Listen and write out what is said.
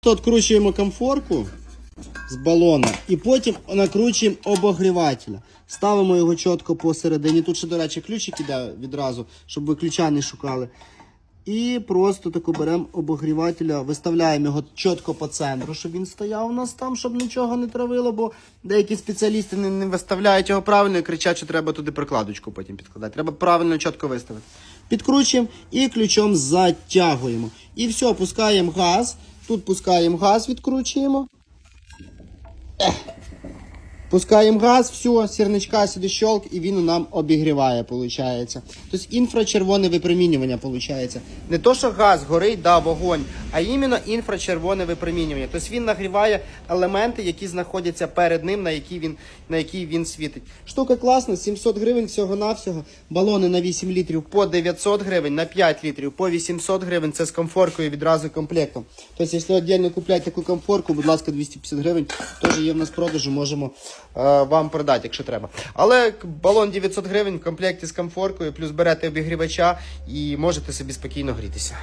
Тут відкручуємо комфорку з балона і потім накручуємо обогрівателя. Ставимо його чітко посередині. Тут ще, до речі, ключик іде відразу, щоб ви ключа не шукали. І просто тако беремо обогрівателя, виставляємо його чітко по центру, щоб він стояв у нас там, щоб нічого не травило, бо деякі спеціалісти не, не виставляють його правильно і кричать, що треба туди прикладочку потім підкладати. Треба правильно чітко виставити. Підкручуємо і ключом затягуємо. І все, пускаємо газ. Тут пускаємо газ, відкручуємо. Пускаємо газ, все, сірничка сюди щелк, і він нам обігріває, виходить. Тобто інфрачервоне випромінювання, виходить. Не то, що газ горить, да, вогонь, а іменно інфрачервоне випромінювання. Тобто він нагріває елементи, які знаходяться перед ним, на які він, на які він світить. Штука класна, 700 гривень всього-навсього. Балони на 8 літрів по 900 гривень, на 5 літрів по 800 гривень. Це з комфоркою відразу комплектом. Тобто, якщо віддільно купляти таку комфорку, будь ласка, 250 гривень, теж є в нас продажу, можемо е, вам продати, якщо треба. Але балон 900 гривень в комплекті з комфоркою, плюс берете обігрівача і можете собі спокійно грітися.